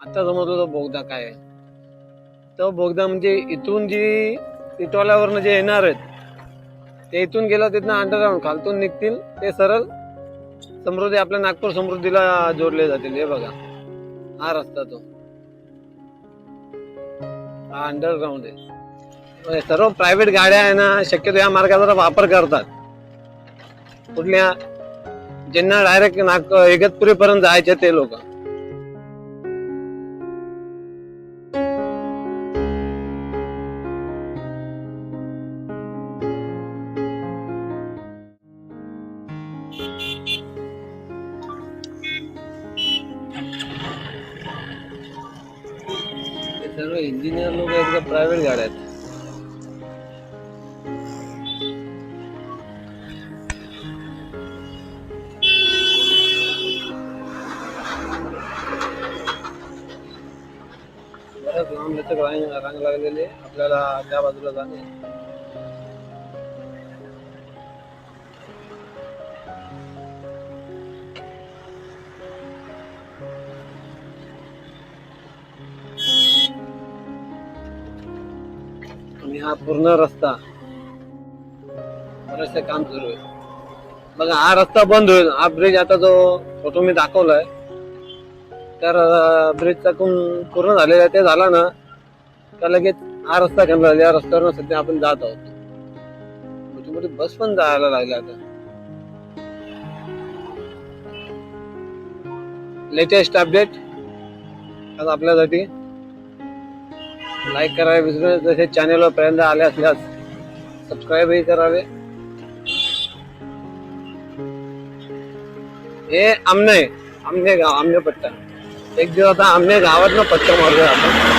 आता समजलो तो बोगदा काय आहे. तो बोगदा म्हणजे इथून जी इटवाल्यावरनं जे येणार आहेत ते इथून गेलं तिथनं अंडरग्राऊंड खालतून निघतील ते सरळ समृद्धी आपल्या नागपूर समृद्धीला जोडले जातील. हे बघा हा रस्ता तो. हा अंडरग्राऊंड आहे. सर्व प्रायव्हेट गाड्या आहे ना शक्यतो या मार्गाचा वापर करतात. कुठल्या ज्यांना डायरेक्ट नाग इगतपुरीपर्यंत जायचे ते लोक. इंजिनियर लोक आहेत का प्रायव्हेट गाड्या आहेत. बऱ्याच लांब लचक रांग रांग लागलेली आपल्याला त्या बाजूला जाणे हा पूर्ण रस्ता. बरेचसे काम सुरू आहे. बघा हा रस्ता बंद होईल. हा ब्रिज आता जो फोटो मी दाखवलाय तर ब्रिजचा पूर्ण झालेला आहे ते झाला ना का लगेच हा रस्ता खणला या रस्त्यावर सध्या आपण जात आहोत. मोठी मोठी बस पण जायला लागल्या आता. लेटेस्ट अपडेट आज आपल्यासाठी. लाईक करावे विसरू नये. तसेच चॅनलवर पर्यंत आले असल्यास सबस्क्राईबही करावे. हे आमने आमने गाव आमने पट्टा. एक दिवस आता आमने गावात ना पट्टा मारतोय आपण.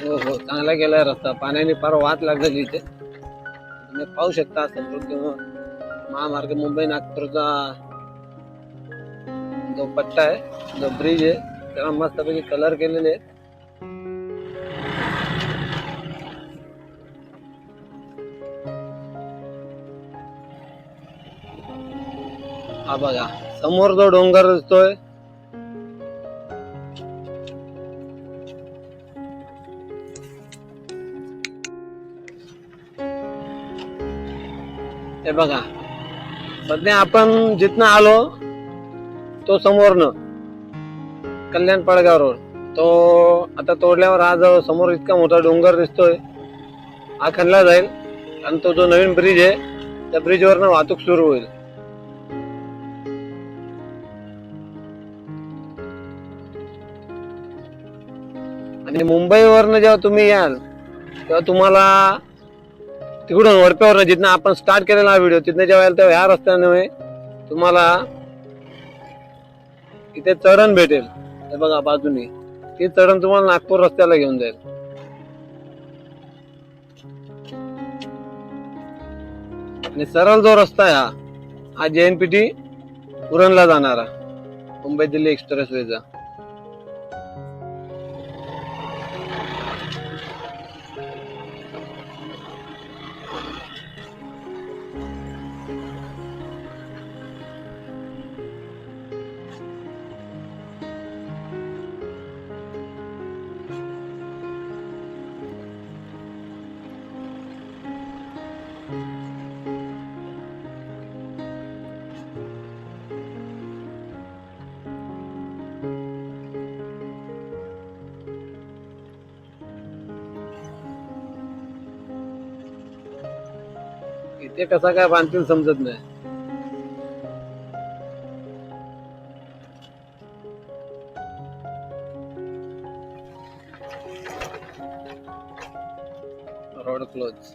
हो हो चांगला गेला रस्ता. पाण्याने फार वाट लागली इथे. तुम्ही पाहू शकता समृद्धी महामार्ग मुंबई नागपूरचा जो पट्टा आहे जो ब्रिज आहे त्याला मस्तपैकी कलर केलेले आहेत. हा बघा समोर जो डोंगर दिसतोय हे बघा. सध्या आपण जिथनं आलो तो समोरनं कल्याण पडगाव रोड तो आता तोडल्यावर आज समोर इतका मोठा डोंगर दिसतोय हा खणला जाईल आणि तो जो नवीन ब्रिज आहे त्या ब्रिजवरनं वाहतूक सुरू होईल. आणि मुंबईवरनं जेव्हा तुम्ही याल तेव्हा तुम्हाला तिकडून वडप्यावर जिथनं आपण स्टार्ट केलेला हा व्हिडिओ तिथनं जेव्हा याल तेव्हा ह्या रस्त्याने तुम्हाला इथे चढण भेटेल. हे बघा बाजूनी. ती चढण तुम्हाला नागपूर रस्त्याला घेऊन जाईल. आणि सरळ जो रस्ता आहे हा हा टी उरणला जाणारा मुंबई दिल्ली एक्सप्रेस वेचा ते कसा काय बांधतील समजत नाही. रोड क्लोज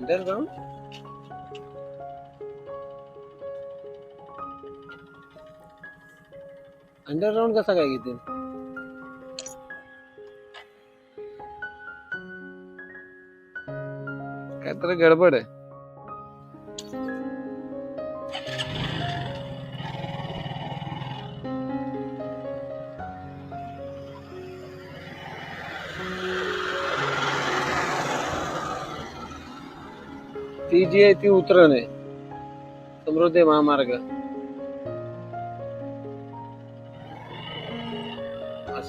अंडरग्राउंड अंडरग्राऊंड कसा काय घेतील? काहीतरी गडबड आहे. ती जी आहे ती उतरण आहे. समृद्धी महामार्ग.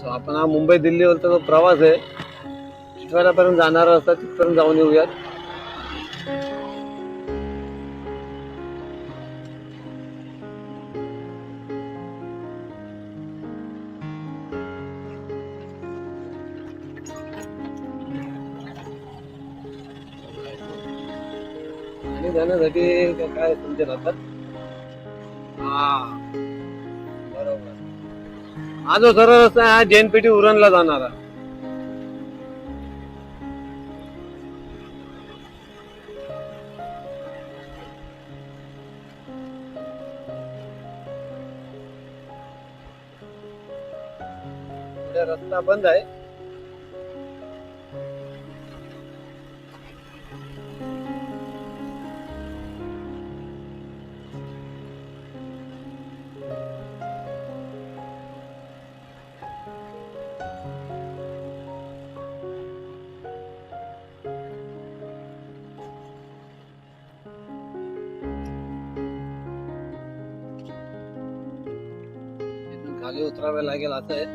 आपण हा मुंबई दिल्लीवरचा जो प्रवास आहे पर्यंत जाणार असतात तिथपर्यंत जाऊन येऊयात. आणि जाण्यासाठी काय- तुमचे राहतात? हा. हा जो सरळ रस्ता आहे हा जैनपेठी उरणला जाणारा रस्ता बंद आहे. लागेल असं आहे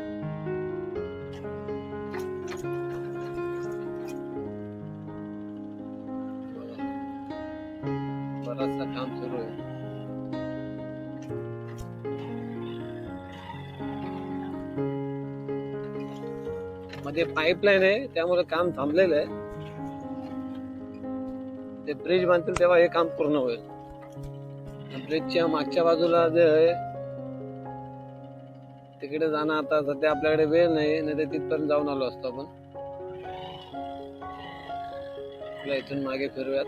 बराचसा काम सुरू आहे. मध्ये पाईपलाईन आहे त्यामुळे काम थांबलेलं आहे. ते ब्रिज बांधतील तेव्हा हे काम पूर्ण होईल. ब्रिजच्या मागच्या बाजूला जे आहे तिकडे जाणं आता सध्या आपल्याकडे वेळ नाही नाही तर तिथपर्यंत जाऊन आलो असतो आपण. आपल्या इथून मागे फिरूयात.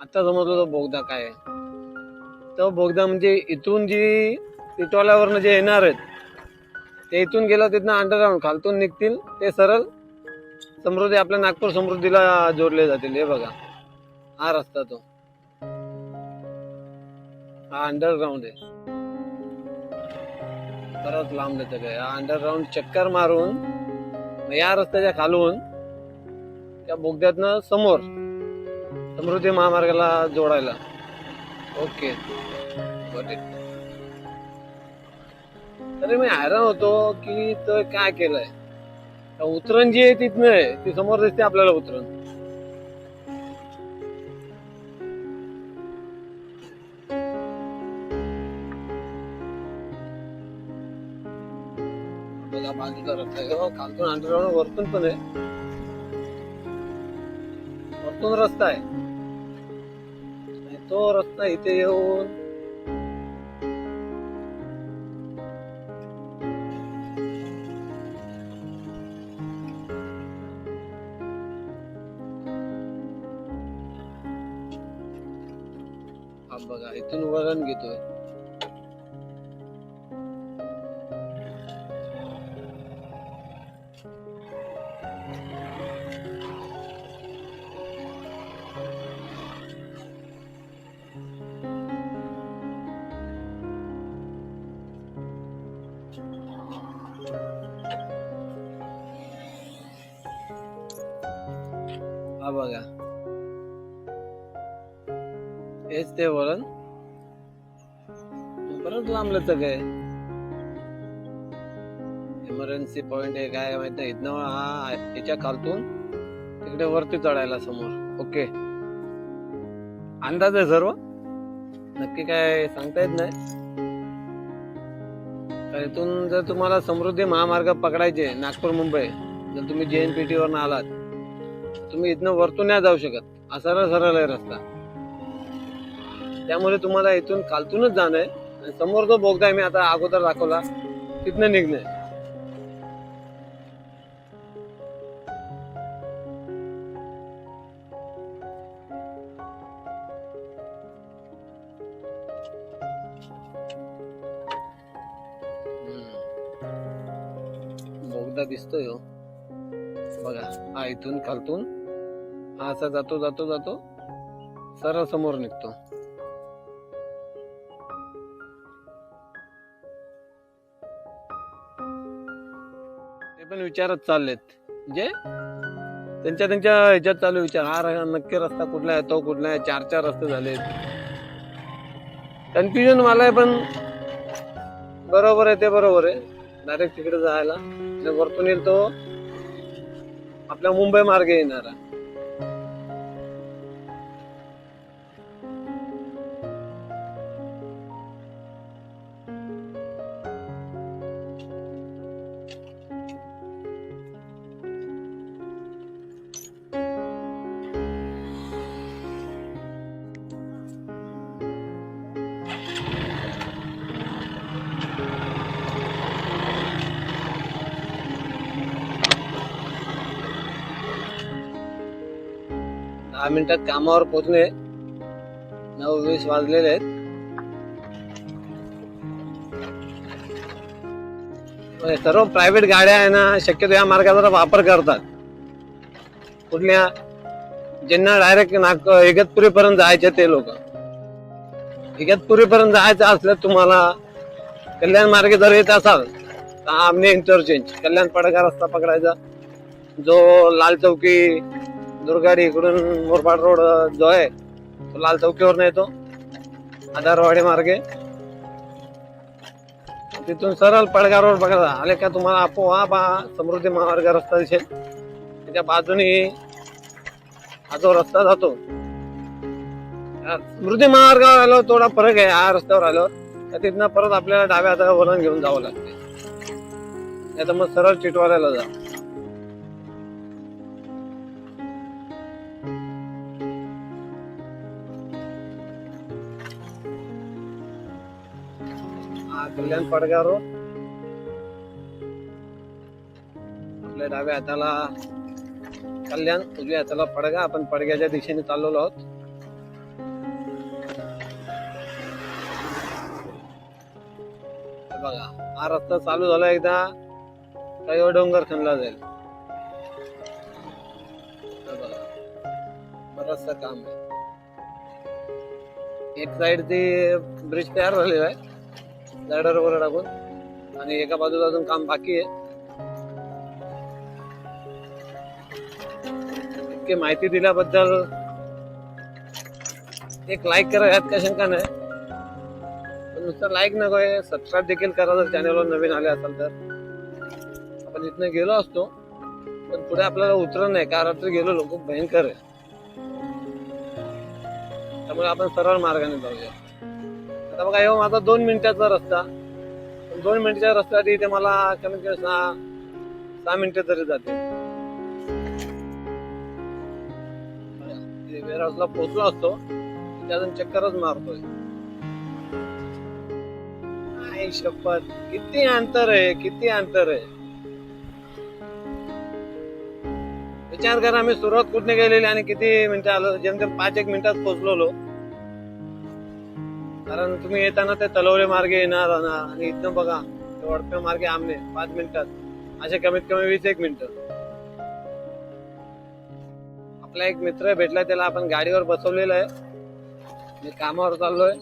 आता समजलं तो बोगदा काय आहे. तो बोगदा म्हणजे इथून जी इटवाल्यावरनं जे येणार आहेत ते इथून गेलं तिथनं अंडरग्राऊंड खालतून निघतील. ते सरळ समृद्धी आपल्या नागपूर समृद्धीला जोडले जातील. हे बघा. हा रस्ता तो. हा अंडरग्राऊंड आहे. परत लांब देतं काय? हा अंडरग्राऊंड चक्कर मारून या रस्त्याच्या खालून त्या बोगद्यातनं समोर समृद्धी महामार्गाला जोडायला. ओके. अरे मी हैराण होतो की तो काय केलंय? उतरण जी आहे तिथनं आहे ती समोर दिसते आपल्याला उतरण बघा रस्ता आहे. हो, खालतून अंडरग्राऊंड वरतून पण आहे. वरतून रस्ता आहे. तो रस्ता इथे येऊन. हा बघा इथून वरण घेतोय. हा बघा. हेच ते वळण. परत लांबलं काय? इमर्जन्सी पॉइंट आहे काय माहीत नाही. इथनं हा याच्या खालतून तिकडे वरती चढायला समोर. ओके अंदाज आहे सर्व? नक्की काय सांगता येत नाही. तर इथून जर तुम्हाला समृद्धी महामार्ग पकडायचे नागपूर मुंबई जर तुम्ही जे एन पी टीवरनं आलात तुम्ही इथनं वरतून नाही जाऊ शकत. असा सरळ सरळ आहे रस्ता. त्यामुळे तुम्हाला इथून खालतूनच जाणं आहे. आणि समोर जो बोगदा आहे मी आता अगोदर दाखवला तिथनं निघणं बोगदा दिसतोय हो. बघा हा इथून खालतून हा असा जातो जातो जातो सरळ समोर निघतो. ते पण विचारत चाललेत. म्हणजे त्यांच्या त्यांच्या ह्याच्यात चालू विचार. हा नक्की रस्ता कुठला आहे तो कुठला आहे चार चार रस्ते झालेत. कन्फ्युजन मला आहे पण बरोबर आहे ते बरोबर आहे. डायरेक्ट तिकडे जायला. वरतून येईल तो आपल्या मुंबई मार्गे येणारा. दहा मिनिटात कामावर पोचले नऊ वीस वाजलेले आहेत. म्हणजे सर्व प्रायव्हेट गाड्या आहे ना शक्यतो या मार्गाचा वापर करतात. कुठल्या ज्यांना डायरेक्ट नाग इगतपुरी पर्यंत जायचे ते लोक. इगतपुरी पर्यंत जायचं असलं तुम्हाला कल्याण मार्गे जर येत असाल तर आमने इंटरचेंज कल्याण पडका रस्ता पकडायचा. जो लाल चौकी दुर्गाडी इकडून मोरपाड रोड जो आहे तो लाल चौकीवर येतो. आधारवाडी मार्गे. तिथून सरळ पडगा रोड बघा आले का तुम्हाला आपोआप हा समृद्धी महामार्ग रस्ता दिसेल. त्याच्या बाजूने हा जो रस्ता जातो समृद्धी महामार्गावर आलो थोडा फरक आहे हा रस्त्यावर आल्यावर. तर तिथनं परत आपल्याला डाव्या हाताला वळण घेऊन जावं लागते. नाही तर मग सरळ चिटवाल्याला जा. कल्याण पडगा रोड आपल्या डाव्या हाताला कल्याण उजव्या हाताला पडगा. आपण पडग्याच्या दिशेने चाललेलो आहोत. बघा हा रस्ता चालू झाला एकदा काही डोंगर खणला जाईल? हे बघा बरचसं काम आहे. एक साइड ती ब्रिज तयार झालेला आहे. लायडर वगैरे टाकून आणि एका बाजूला अजून काम बाकी आहे. इतकी माहिती दिल्याबद्दल एक लाईक करा यात काय शंका नाही. पण नुसतं लाईक नको आहे. सबस्क्राईब देखील करा जर चॅनलवर नवीन आले असाल तर. आपण इथनं गेलो असतो पण पुढे आपल्याला उतरण नाही. का रात्री गेलो लोक भयंकर आहे. त्यामुळे आपण सरळ मार्गाने जाऊया. आता बघा येऊ माझा दोन मिनिटाचा रस्ता. दोन मिनिटाच्या रस्त्यासाठी इथे मला कमीत कमी सहा सहा मिनिटं तरी जाते वेअरहाऊसला पोहोचलो असतो. तिथे अजून चक्करच मारतोय. शपथ किती अंतर आहे किती अंतर आहे. विचार करा मी सुरुवात कुठने गेलेली आणि किती मिनिटं आलो? जेमतेम पाच एक मिनिटात पोहोचलो कारण तुम्ही येताना ते तलवरे मार्गे येणार राहणार आणि इथनं बघा ते वडपे मार्गे आमने पाच मिनिटात. असे कमीत कमी वीस एक मिनिटं. आपला एक मित्र भेटला त्याला आपण गाडीवर बसवलेला आहे. मी कामावर चाललोय.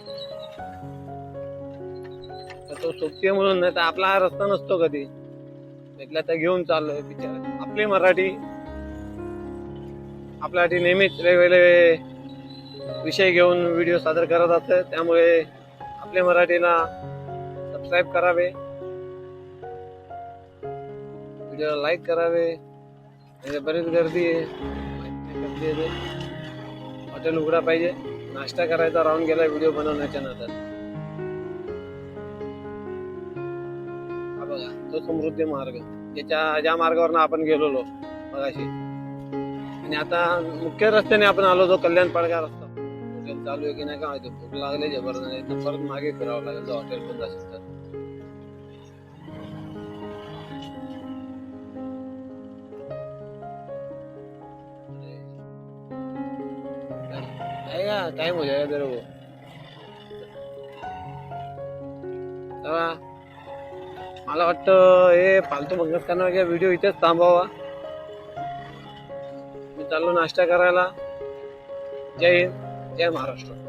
तर तो सोपती म्हणून नाही तर आपला हा रस्ता नसतो कधी. भेटला तर घेऊन चाललोय बिचारा. आपली मराठी. आपल्यासाठी नेहमीच वेगवेगळे विषय घेऊन व्हिडिओ सादर करत असते त्यामुळे आपल्या मराठीला सबस्क्राईब करावे. व्हिडिओ लाईक करावे. म्हणजे बरीच गर्दी आहे. गर्दी आहे हॉटेल उघडा पाहिजे. नाश्ता करायचा राहून गेला व्हिडिओ बनवण्याच्या नंतर. हा बघा तो समृद्धी मार्ग. ज्याच्या ज्या मार्गावर आपण गेलेलो मगाशी. आणि आता मुख्य रस्त्याने आपण आलो तो कल्याण पाडगा रस्ता. हॉटेल चालू आहे की नाही का माहिती भूक लागले जबरदस्त नाही तर परत मागे फिरावं लागेल जर हॉटेल बंद असेल तर. टाइम हो जाएगा तेरे को मला वाटतं हे फालतू भंगत करणार व्हिडिओ इथेच थांबावा. मी चाललो नाश्ता करायला. जय हिंद. जय महाराष्ट्र